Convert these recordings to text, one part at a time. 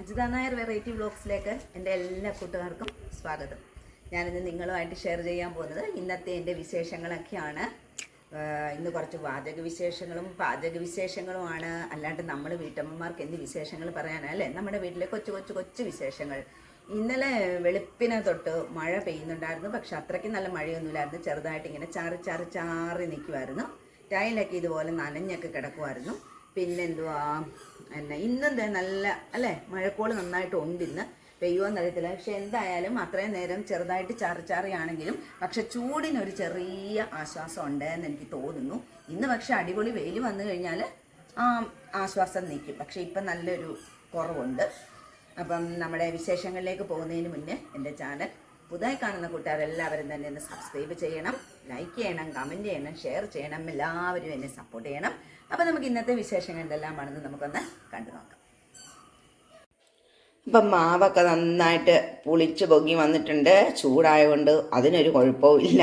Ajitha Nair variety വ്ളോഗ്സിലേക്ക് എന്റെ എല്ലാ കൂട്ടുകാർക്കും സ്വാഗതം. ഞാനിന്ന് നിങ്ങളുമായിട്ട് ഷെയർ ചെയ്യാൻ പോകുന്നത് ഇന്നത്തെ എന്റെ വിശേഷങ്ങളൊക്കെയാണ്. ഇന്ന് കുറച്ച് വാചക വിശേഷങ്ങളും പാചക വിശേഷങ്ങളുമാണ്. അല്ലാണ്ട് നമ്മൾ വീട്ടമ്മമാർക്ക് എന്ത് വിശേഷങ്ങൾ പറയാനല്ലേ നമ്മുടെ വീട്ടിലെ കൊച്ചു കൊച്ചു കൊച്ചു വിശേഷങ്ങൾ. ഇന്നലെ വെളുപ്പിനെ തൊട്ട് മഴ പെയ്യുന്നുണ്ടായിരുന്നു. പക്ഷെ അത്രയ്ക്ക് നല്ല മഴയൊന്നുമില്ലായിരുന്നു. ചെറുതായിട്ട് ഇങ്ങനെ ചാറി ചാറി ചാറി നിൽക്കുമായിരുന്നു ടൈലൊക്കെ ഇതുപോലെ നനഞ്ഞൊക്കെ കിടക്കുമായിരുന്നു പിന്നെന്തുവാ? എന്നെ ഇന്നെന്താ നല്ല അല്ലേ? മഴക്കോൾ നന്നായിട്ട് ഉണ്ട് ഇന്ന് പെയ്യുമെന്ന് അറിയത്തില്ല. പക്ഷെ എന്തായാലും അത്രയും നേരം ചെറുതായിട്ട് ചാറിച്ചാറിയാണെങ്കിലും പക്ഷെ ചൂടിനൊരു ചെറിയ ആശ്വാസം ഉണ്ട് എന്ന് എനിക്ക് തോന്നുന്നു. ഇന്ന് പക്ഷെ അടിപൊളി വെയിൽ വന്നു കഴിഞ്ഞാൽ ആ ആശ്വാസം നിൽക്കും. പക്ഷെ ഇപ്പം നല്ലൊരു കുറവുണ്ട്. അപ്പം നമ്മുടെ വിശേഷങ്ങളിലേക്ക് പോകുന്നതിന് മുന്നേ എന്റെ ചാനൽ പുതുതായി കാണുന്ന കൂട്ടുകാരെല്ലാവരും തന്നെ ഒന്ന് സബ്സ്ക്രൈബ് ചെയ്യണം. ലൈക്ക് ചെയ്യണം കമന്റ് ചെയ്യണം ഷെയർ ചെയ്യണം എല്ലാവരും എന്നെ സപ്പോർട്ട് ചെയ്യണം. അപ്പോൾ നമുക്ക് ഇന്നത്തെ വിശേഷങ്ങൾ എന്തെല്ലാമാണെന്ന് നമുക്കൊന്ന് കണ്ടു നോക്കാം. ഇപ്പം മാവൊക്കെ നന്നായിട്ട് പുളിച്ച് പൊങ്ങി വന്നിട്ടുണ്ട്. ചൂടായതുകൊണ്ട് അതിനൊരു കുഴപ്പവും ഇല്ല.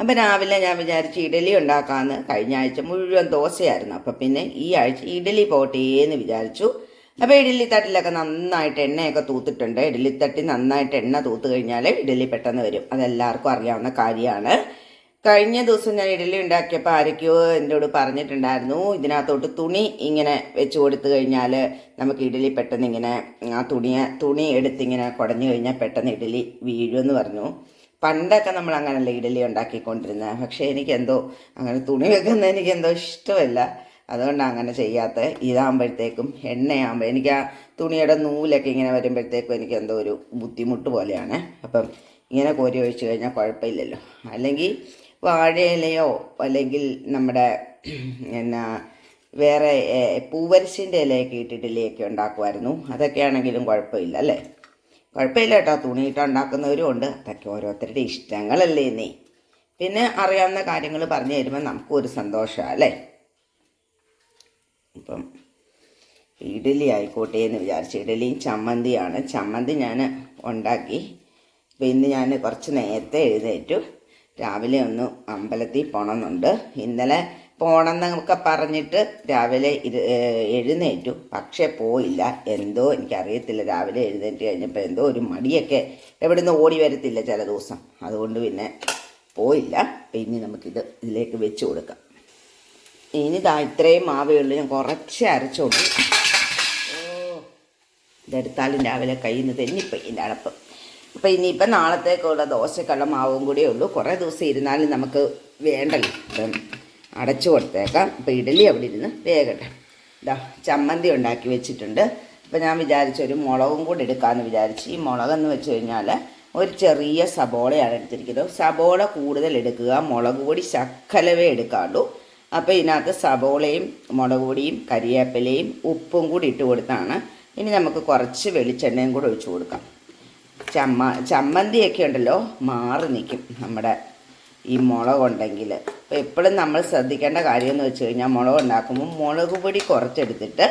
അപ്പം രാവിലെ ഞാൻ വിചാരിച്ച് ഇഡലി ഉണ്ടാക്കാമെന്ന് കഴിഞ്ഞ ആഴ്ച മുഴുവൻ ദോശയായിരുന്നു. അപ്പം പിന്നെ ഈ ആഴ്ച ഇഡലി പോട്ടേ എന്ന് വിചാരിച്ചു. അപ്പോൾ ഇഡലി തട്ടിലൊക്കെ നന്നായിട്ട് എണ്ണയൊക്കെ തൂത്തിട്ടുണ്ട്. ഇഡലി തട്ടി നന്നായിട്ട് എണ്ണ തൂത്ത് കഴിഞ്ഞാൽ ഇഡലി പെട്ടെന്ന് വരും. അതെല്ലാവർക്കും അറിയാവുന്ന കാര്യമാണ്. കഴിഞ്ഞ ദിവസം ഞാൻ ഇഡലി ഉണ്ടാക്കിയപ്പോൾ ആരൊക്കെയോ എന്നോട് പറഞ്ഞിട്ടുണ്ടായിരുന്നു ഇതിനകത്തോട്ട് തുണി ഇങ്ങനെ വെച്ച് കൊടുത്തു കഴിഞ്ഞാൽ നമുക്ക് ഇഡലി പെട്ടെന്ന് ഇങ്ങനെ ആ തുണിയെ തുണി എടുത്തിങ്ങനെ കുടഞ്ഞു കഴിഞ്ഞാൽ പെട്ടെന്ന് ഇഡലി വീഴുമെന്ന് പറഞ്ഞു. പണ്ടൊക്കെ നമ്മൾ അങ്ങനല്ല ഇഡലി ഉണ്ടാക്കിക്കൊണ്ടിരുന്നത് പക്ഷേ എനിക്കെന്തോ അങ്ങനെ തുണി വെക്കുന്നത് എനിക്കെന്തോ ഇഷ്ടമല്ല. അതുകൊണ്ടാണ് അങ്ങനെ ചെയ്യാത്ത. ഇതാകുമ്പോഴത്തേക്കും എണ്ണയാകുമ്പോൾ എനിക്ക് ആ തുണിയുടെ നൂലൊക്കെ ഇങ്ങനെ വരുമ്പോഴത്തേക്കും എനിക്ക് എന്തോ ഒരു ബുദ്ധിമുട്ട് പോലെയാണ്. അപ്പം ഇങ്ങനെ കോരി ഒഴിച്ചു കഴിഞ്ഞാൽ കുഴപ്പമില്ലല്ലോ. അല്ലെങ്കിൽ വാഴയിലയോ അല്ലെങ്കിൽ നമ്മുടെ എന്നാ വേറെ പൂവരിശിന്റെ ഇലയൊക്കെ ഇട്ടിട്ട് ഇലയൊക്കെ ഉണ്ടാക്കുമായിരുന്നു. അതൊക്കെയാണെങ്കിലും കുഴപ്പമില്ല അല്ലേ? കുഴപ്പമില്ല കേട്ടോ. തുണിയിട്ട് ഉണ്ടാക്കുന്നവരും ഉണ്ട്. അതൊക്കെ ഓരോരുത്തരുടെ ഇഷ്ടങ്ങളല്ലേ നീ പിന്നെ അറിയാവുന്ന കാര്യങ്ങൾ പറഞ്ഞു തരുമ്പോൾ നമുക്കൊരു സന്തോഷമാണ് അല്ലേ? ഇപ്പം ഇഡലി ആയിക്കോട്ടെ എന്ന് വിചാരിച്ചു ഇഡലിയും ചമ്മന്തിയാണ്. ചമ്മന്തി ഞാൻ ഉണ്ടാക്കി. അപ്പം ഇന്ന് ഞാൻ കുറച്ച് നേരത്തെ എഴുന്നേറ്റു. രാവിലെ ഒന്ന് അമ്പലത്തിൽ പോകണമെന്നുണ്ട് ഇന്നലെ പോണമെന്നൊക്കെ പറഞ്ഞിട്ട് രാവിലെ ഇത് എഴുന്നേറ്റു. പക്ഷേ പോയില്ല. എന്തോ എനിക്കറിയത്തില്ല. രാവിലെ എഴുന്നേറ്റ് കഴിഞ്ഞപ്പോൾ എന്തോ ഒരു മടിയൊക്കെ എവിടുന്ന് ഓടി വരത്തില്ല ചില ദിവസം. അതുകൊണ്ട് പിന്നെ പോയില്ല. ഇനി നമുക്കിത് ഇതിലേക്ക് വെച്ച് കൊടുക്കാം. ഇനി ഇതാ ഇത്രയും മാവേ ഉള്ളൂ. ഞാൻ കുറച്ച് അരച്ചോളൂ. ഓ ഇതെടുത്താലും രാവിലെ കയ്യിൽ നിന്ന് തെന്നിപ്പോയി അടപ്പ്. അപ്പം ഇനിയിപ്പോൾ നാളത്തേക്കുള്ള ദോശക്കുള്ള മാവും കൂടിയേ ഉള്ളൂ. കുറേ ദിവസം ഇരുന്നാലും നമുക്ക് വേണ്ടല്ലോ. അടച്ചു കൊടുത്തേക്കാം. അപ്പോൾ ഇഡലി അവിടെ ഇരുന്ന് വേഗട്ടെ ഇതാ ചമ്മന്തി ഉണ്ടാക്കി വെച്ചിട്ടുണ്ട്. അപ്പോൾ ഞാൻ വിചാരിച്ചു ഒരു മുളകും കൂടി എടുക്കാമെന്ന് വിചാരിച്ചു. ഈ മുളകെന്ന് വെച്ച് കഴിഞ്ഞാൽ ഒരു ചെറിയ സബോളയാണ് എടുത്തിരിക്കുന്നത്. സബോള കൂടുതൽ എടുക്കുക മുളക് പൊടി ശക്കലവേ എടുക്കാറുള്ളൂ അപ്പോൾ ഇതിനകത്ത് സബോളയും മുളക് പൊടിയും കരിവേപ്പിലയും ഉപ്പും കൂടി ഇട്ട് കൊടുത്താണ്. ഇനി നമുക്ക് കുറച്ച് വെളിച്ചെണ്ണയും കൂടെ ഒഴിച്ചു കൊടുക്കാം. ചമ്മ ചമ്മന്തിയൊക്കെ ഉണ്ടല്ലോ മാറി നിൽക്കും നമ്മുടെ ഈ മുളക് ഉണ്ടെങ്കിൽ അപ്പോൾ എപ്പോഴും നമ്മൾ ശ്രദ്ധിക്കേണ്ട കാര്യമെന്ന് വെച്ച് കഴിഞ്ഞാൽ മുളക് ഉണ്ടാക്കുമ്പോൾ മുളക് പൊടി കുറച്ചെടുത്തിട്ട്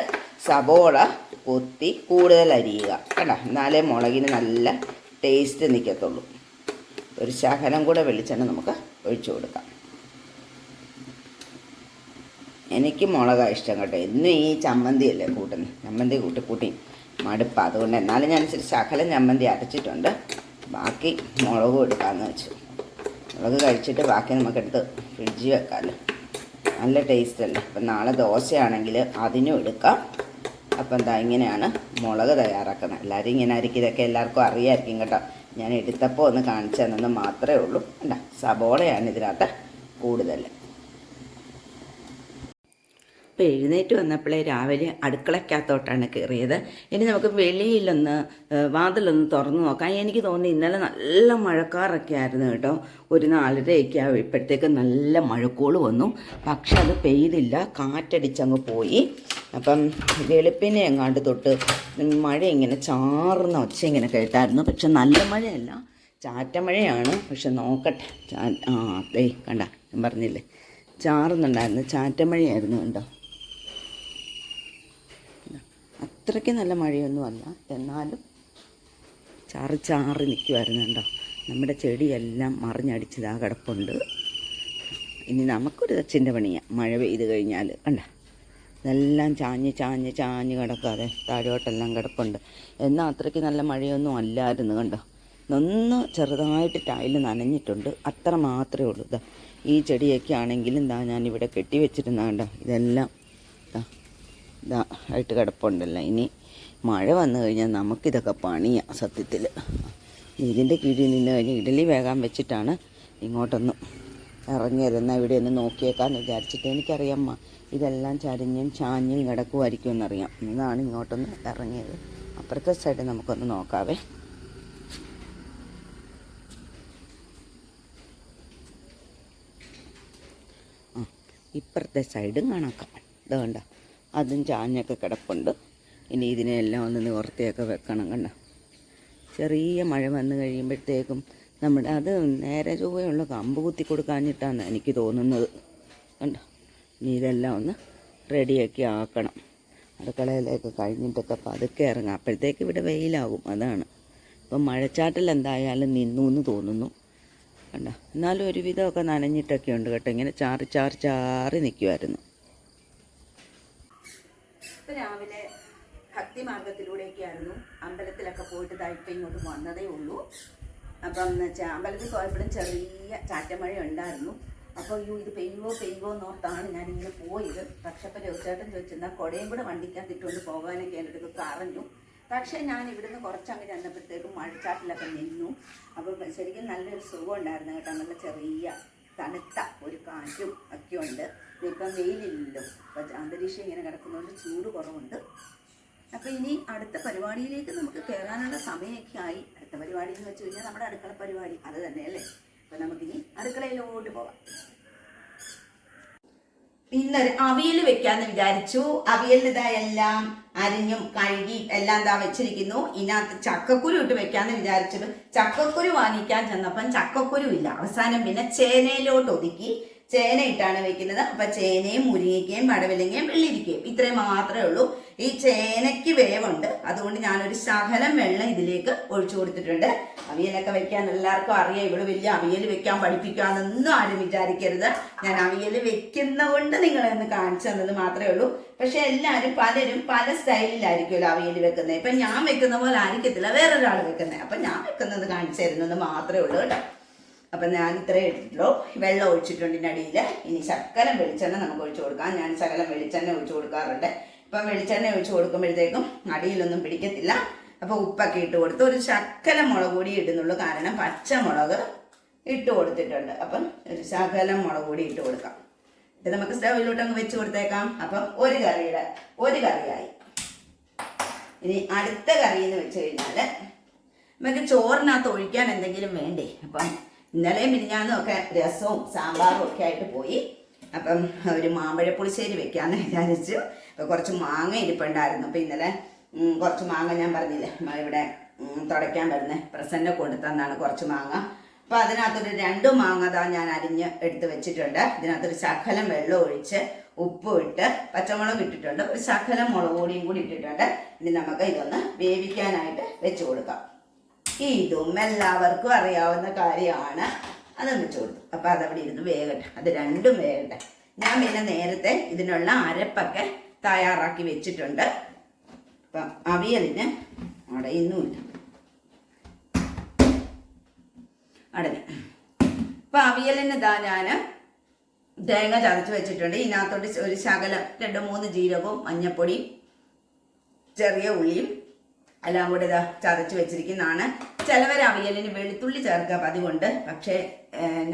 സബോള കൊത്തി കൂടുതൽ അരിയുക. കേട്ടോ എന്നാലേ മുളകിന് നല്ല ടേസ്റ്റ് നിൽക്കത്തുള്ളൂ ഒരു ശകലം കൂടെ വെളിച്ചെണ്ണ നമുക്ക് ഒഴിച്ചു കൊടുക്കാം. എനിക്ക് മുളക ഇഷ്ടം കേട്ടോ. എന്നും ഈ ചമ്മന്തിയല്ലേ കൂട്ടുന്നത് ചമ്മന്തി കൂട്ടി കൂട്ടി. മടുപ്പ്. അതുകൊണ്ട് എന്നാലും ഞാൻ ഇച്ചിരി ശകലം ചമ്മന്തി അരച്ചിട്ടുണ്ട്. ബാക്കി മുളകും എടുക്കാമെന്ന് വെച്ചു. മുളക് കഴിച്ചിട്ട് ബാക്കി നമുക്കെടുത്ത് ഫ്രിഡ്ജിൽ വെക്കാമല്ലോ നല്ല ടേസ്റ്റ് അല്ലേ? അപ്പം നാളെ ദോശയാണെങ്കിൽ അതിനും എടുക്കാം. അപ്പം എന്താ ഇങ്ങനെയാണ് മുളക് തയ്യാറാക്കുന്നത്. എല്ലാവരും ഇങ്ങനെ ആയിരിക്കും. ഇതൊക്കെ എല്ലാവർക്കും അറിയായിരിക്കും കേട്ടോ. ഞാൻ എടുത്തപ്പോൾ ഒന്ന് കാണിച്ചു തന്നെന്ന് മാത്രമേ ഉള്ളൂ. അല്ല സബോളയാണ് ഇതിനകത്ത് കൂടുതൽ. അപ്പോൾ എഴുന്നേറ്റ് വന്നപ്പോഴേ രാവിലെ അടുക്കളയ്ക്കകത്തോട്ടാണ് കയറിയത്. ഇനി നമുക്ക് വെളിയിലൊന്ന് വാതിലൊന്ന് തുറന്നു നോക്കാം. എനിക്ക് തോന്നി ഇന്നലെ നല്ല മഴക്കാറൊക്കെ ആയിരുന്നു കേട്ടോ. ഒരു നാലരയൊക്കെ ആയപ്പോഴത്തേക്ക് നല്ല മഴക്കോൾ വന്നു. പക്ഷെ അത് പെയ്തില്ല. കാറ്റടിച്ചങ്ങ് പോയി. അപ്പം വെളുപ്പിനെ എങ്ങാണ്ട് തൊട്ട് മഴ ഇങ്ങനെ ചാറുന്ന ഒച്ച ഇങ്ങനെ കേട്ടായിരുന്നു. പക്ഷെ നല്ല മഴയല്ല. ചാറ്റമഴയാണ് പക്ഷെ നോക്കട്ടെ. ചാ ആ ദേ കണ്ട ഞാൻ പറഞ്ഞില്ലേ? ചാറുന്നുണ്ടായിരുന്നു. ചാറ്റമഴയായിരുന്നു കണ്ടോ? അത്രയ്ക്ക് നല്ല മഴയൊന്നും അല്ല. എന്നാലും ചാറ് ചാറി നിൽക്കുമായിരുന്നു കണ്ടോ. നമ്മുടെ ചെടിയെല്ലാം മറിഞ്ഞടിച്ചതാ കിടപ്പുണ്ട്. ഇനി നമുക്കൊരു തച്ചിന്റെ പണിയാണ് മഴ പെയ്ത് കഴിഞ്ഞാൽ കണ്ട. ഇതെല്ലാം ചാഞ്ഞ് ചാഞ്ഞ് ചാഞ്ഞ് കിടക്കാതെ താഴോട്ടെല്ലാം കിടപ്പുണ്ട്. എന്നാൽ അത്രയ്ക്ക് നല്ല മഴയൊന്നും അല്ലായിരുന്നു കണ്ടോ. ഒന്ന് ചെറുതായിട്ട് ടൈൽ നനഞ്ഞിട്ടുണ്ട്. അത്ര മാത്രമേ ഉള്ളൂ. ഈ ചെടിയൊക്കെ ആണെങ്കിലും ഇതാ ഞാനിവിടെ കെട്ടി വെച്ചിരുന്ന കണ്ടോ. ഇതെല്ലാം ഇതാ ഇതാ ആയിട്ട് കിടപ്പുണ്ടല്ലോ. ഇനി മഴ വന്നു കഴിഞ്ഞാൽ നമുക്കിതൊക്കെ പണിയാണ് സത്യത്തിൽ ഇതിന്റെ കീഴിൽ നിന്ന് കഴിഞ്ഞ് ഇഡലി വേഗം വെച്ചിട്ടാണ് ഇങ്ങോട്ടൊന്ന് ഇറങ്ങിയത്. എന്നാൽ ഇവിടെ ഒന്ന് നോക്കിയേക്കാന്ന് വിചാരിച്ചിട്ട് എനിക്കറിയാം ഇതെല്ലാം ചരിഞ്ഞും ചാഞ്ഞും കിടക്കുമായിരിക്കും എന്നറിയാം. എന്നാണ് ഇങ്ങോട്ടൊന്ന് ഇറങ്ങിയത്. അപ്പുറത്തെ സൈഡ് നമുക്കൊന്ന് നോക്കാവേ. ഇപ്പുറത്തെ സൈഡും കണക്കാം ഇത് കണ്ട? അതും ചാഞ്ഞൊക്കെ കിടപ്പുണ്ട്. ഇനി ഇതിനെല്ലാം ഒന്ന് നിവർത്തിയൊക്കെ വെക്കണം കണ്ടോ? ചെറിയ മഴ വന്നു കഴിയുമ്പോഴത്തേക്കും നമ്മുടെ അത് നേരെ ചൊവ്വയുള്ള കമ്പ് കുത്തി കൊടുക്കാഞ്ഞിട്ടാണ് എനിക്ക് തോന്നുന്നത്. കണ്ടോ? ഇനി ഇതെല്ലാം ഒന്ന് റെഡിയാക്കി ആക്കണം. അടുക്കളയിലേക്ക് കഴിഞ്ഞിട്ടൊക്കെ പതുക്കെ ഇറങ്ങാം. അപ്പോഴത്തേക്ക് ഇവിടെ വെയിലാകും അതാണ്. ഇപ്പം മഴച്ചാട്ടിൽ എന്തായാലും നിന്നു എന്ന് തോന്നുന്നു. കണ്ട? എന്നാലും ഒരുവിധമൊക്കെ നനഞ്ഞിട്ടൊക്കെ ഉണ്ട് കേട്ടോ. ഇങ്ങനെ ചാറി ചാറി ചാറി നിൽക്കുമായിരുന്നു ഇപ്പൊ രാവിലെ ഭക്തി മാർഗത്തിലൂടെയൊക്കെയായിരുന്നു അമ്പലത്തിലൊക്കെ പോയിട്ട് ദാ ഇപ്പം ഇങ്ങോട്ട് വന്നതേ ഉള്ളൂ. അപ്പം അമ്പലത്തിൽ പോയപ്പോഴും ചെറിയ ചാറ്റമഴ ഉണ്ടായിരുന്നു. അപ്പോൾ അയ്യോ ഇത് പെയ്യുവോ പെയ്യുവോ എന്നോർത്താണ് ഞാൻ ഇങ്ങനെ പോയത്. പക്ഷെ അപ്പോൾ ചോദിച്ചേട്ടൻ ചോദിച്ചിരുന്ന കുടയും കൂടെ വണ്ടിക്കകത്ത് ഇട്ടുകൊണ്ട് പോകാനൊക്കെ എന്റെ അടുത്ത് പറഞ്ഞു. പക്ഷേ ഞാൻ ഇവിടുന്ന് കുറച്ചങ്ങ് ചെന്നപ്പോഴത്തേക്കും മഴച്ചാട്ടിലൊക്കെ നിന്നു. അപ്പോൾ ശരിക്കും നല്ലൊരു സുഖം ഉണ്ടായിരുന്നു കേട്ടോ. നല്ല ചെറിയ തണുത്ത ഒരു കാറ്റും ഒക്കെ ഉണ്ട് ഇപ്പം വെയിലില്ലല്ലോ. അപ്പം അന്തരീക്ഷം ഇങ്ങനെ കിടക്കുന്നതുകൊണ്ട് ചൂട് കുറവുണ്ട്. അപ്പം ഇനി അടുത്ത പരിപാടിയിലേക്ക് നമുക്ക് കയറാനുള്ള സമയമൊക്കെ ആയി. അടുത്ത പരിപാടി എന്ന് വെച്ച് കഴിഞ്ഞാൽ നമ്മുടെ അടുക്കള പരിപാടി. അത് തന്നെയല്ലേ? അപ്പം നമുക്കിനി അടുക്കളയിലോട്ട് പോകാം. ഇന്നൊരു അവിയൽ വെക്കാന്ന് വിചാരിച്ചു. അവിയലിന് ഇതാ എല്ലാം അരിഞ്ഞും കഴുകി എല്ലാം എന്താ വെച്ചിരിക്കുന്നു. ഇതിനകത്ത് ചക്കക്കുരു ഇട്ട് വെക്കാന്ന് വിചാരിച്ചത്. ചക്കക്കുരു വാങ്ങിക്കാൻ ചെന്നപ്പം ചക്കക്കുരു ഇല്ല. അവസാനം പിന്നെ ചേനയിലോട്ട് ഒതുക്കി. ചേന ഇട്ടാണ് വെക്കുന്നത്. അപ്പൊ ചേനയും മുരിങ്ങയ്ക്കയും മടവിലങ്ങയും വെള്ളിരിക്കയും ഇത്രയും മാത്രമേ ഉള്ളൂ. ഈ ചേനയ്ക്ക് വേവുണ്ട്. അതുകൊണ്ട് ഞാനൊരു ശകലം വെള്ളം ഇതിലേക്ക് ഒഴിച്ചു കൊടുത്തിട്ടുണ്ട്. അവിയലൊക്കെ വെക്കാൻ എല്ലാവർക്കും അറിയാം. ഇവിടെ വലിയ അവിയൽ വെക്കാൻ പഠിപ്പിക്കാന്നൊന്നും ആരും വിചാരിക്കരുത്. ഞാൻ അവിയൽ വെക്കുന്ന കൊണ്ട് നിങ്ങളെ ഒന്ന് കാണിച്ചു തന്നത് മാത്രമേ ഉള്ളൂ. പക്ഷെ എല്ലാവരും പലരും പല സ്റ്റൈലിലായിരിക്കുമല്ലോ അവിയൽ വെക്കുന്നത്. ഇപ്പൊ ഞാൻ വെക്കുന്ന പോലെ ആയിരിക്കത്തില്ല. വേറൊരാൾ വെക്കുന്നത്. അപ്പൊ ഞാൻ വെക്കുന്നത് കാണിച്ചു തരുന്നത് മാത്രമേ ഉള്ളൂ കേട്ടോ. അപ്പം ഞാൻ ഇത്രയും ഇട്ടിട്ടുള്ളൂ വെള്ളം ഒഴിച്ചിട്ടുണ്ട് ഇതിന്റെ അടിയിൽ ഇനി ശക്കലം വെളിച്ചെണ്ണ നമുക്ക് ഒഴിച്ചു കൊടുക്കാം. ഞാൻ ശകലം വെളിച്ചെണ്ണ ഒഴിച്ചു കൊടുക്കാറുണ്ട്. ഇപ്പം വെളിച്ചെണ്ണ ഒഴിച്ചു കൊടുക്കുമ്പോഴത്തേക്കും അടിയിലൊന്നും പിടിക്കത്തില്ല. അപ്പോൾ ഉപ്പൊക്കെ ഇട്ട് കൊടുത്ത് ഒരു ശക്കല മുളക് കൂടി ഇടുന്നുള്ളൂ. കാരണം പച്ചമുളക് ഇട്ട് കൊടുത്തിട്ടുണ്ട്. അപ്പം ഒരു ശകലം മുളക് കൂടി ഇട്ട് കൊടുക്കാം. ഇത് നമുക്ക് സ്റ്റൗവിലോട്ട് അങ്ങ് വെച്ച് കൊടുത്തേക്കാം. അപ്പം ഒരു കറിയുടെ ഒരു കറിയായി. ഇനി അടുത്ത കറി എന്ന് വെച്ച് കഴിഞ്ഞാൽ നമുക്ക് ചോറിനകത്ത് ഒഴിക്കാൻ എന്തെങ്കിലും വേണ്ടേ? അപ്പം ഇന്നലെയും മിനിഞ്ഞാന്നും ഒക്കെ രസവും സാമ്പാറും ഒക്കെ ആയിട്ട് പോയി. അപ്പം ഒരു മാമ്പഴപ്പുളിശ്ശേരി വെക്കാമെന്ന് വിചാരിച്ചു. അപ്പോൾ കുറച്ച് മാങ്ങ ഇരിപ്പുണ്ടായിരുന്നു. അപ്പം ഇന്നലെ കുറച്ച് മാങ്ങ ഞാൻ പറഞ്ഞില്ലേ ഇവിടെ തുടയ്ക്കാൻ വരുന്ന. പ്രസന്ന കൊണ്ടുത്തന്നാണ് കുറച്ച് മാങ്ങ. അപ്പം അതിനകത്തൊരു രണ്ട് മാങ്ങ താ ഞാൻ അരിഞ്ഞ് എടുത്ത് വെച്ചിട്ടുണ്ട്. ഇതിനകത്തൊരു ശകലം വെള്ളം ഒഴിച്ച് ഉപ്പ് ഇട്ട് പച്ചമുളക് ഇട്ടിട്ടുണ്ട്. ഒരു ശകലം മുളക് പൊടിയും കൂടി ഇട്ടിട്ടുണ്ട്. ഇനി നമുക്ക് ഇതൊന്ന് വേവിക്കാനായിട്ട് വെച്ച് കൊടുക്കാം. ഇതും എല്ലാവർക്കും അറിയാവുന്ന കാര്യമാണ്. അതും വെച്ച് കൊടുത്തു. അപ്പം അതവിടെ ഇരുന്ന് വേകട്ടെ. അത് രണ്ടും വേകട്ടെ. ഞാൻ പിന്നെ നേരത്തെ ഇതിനുള്ള അരപ്പൊക്കെ തയ്യാറാക്കി വെച്ചിട്ടുണ്ട്. അപ്പം അവിയലിന് അവിടെ ഇന്നുമില്ല. അടഞ്ഞു അപ്പം അവിയലിന് ഇതാ ഞാൻ തേങ്ങ ചതച്ച് വെച്ചിട്ടുണ്ട്. ഇതിനകത്തോട്ട് ഒരു ശകലം രണ്ട് മൂന്ന് ജീരകവും മഞ്ഞപ്പൊടിയും ചെറിയ ഉള്ളിയും എല്ലാം കൂടെ ഇതാ ചതച്ച് വെച്ചിരിക്കുന്നതാണ്. ചിലവർ അവിയലിന് വെളുത്തുള്ളി ചേർക്കുക പതിവുണ്ട് പക്ഷേ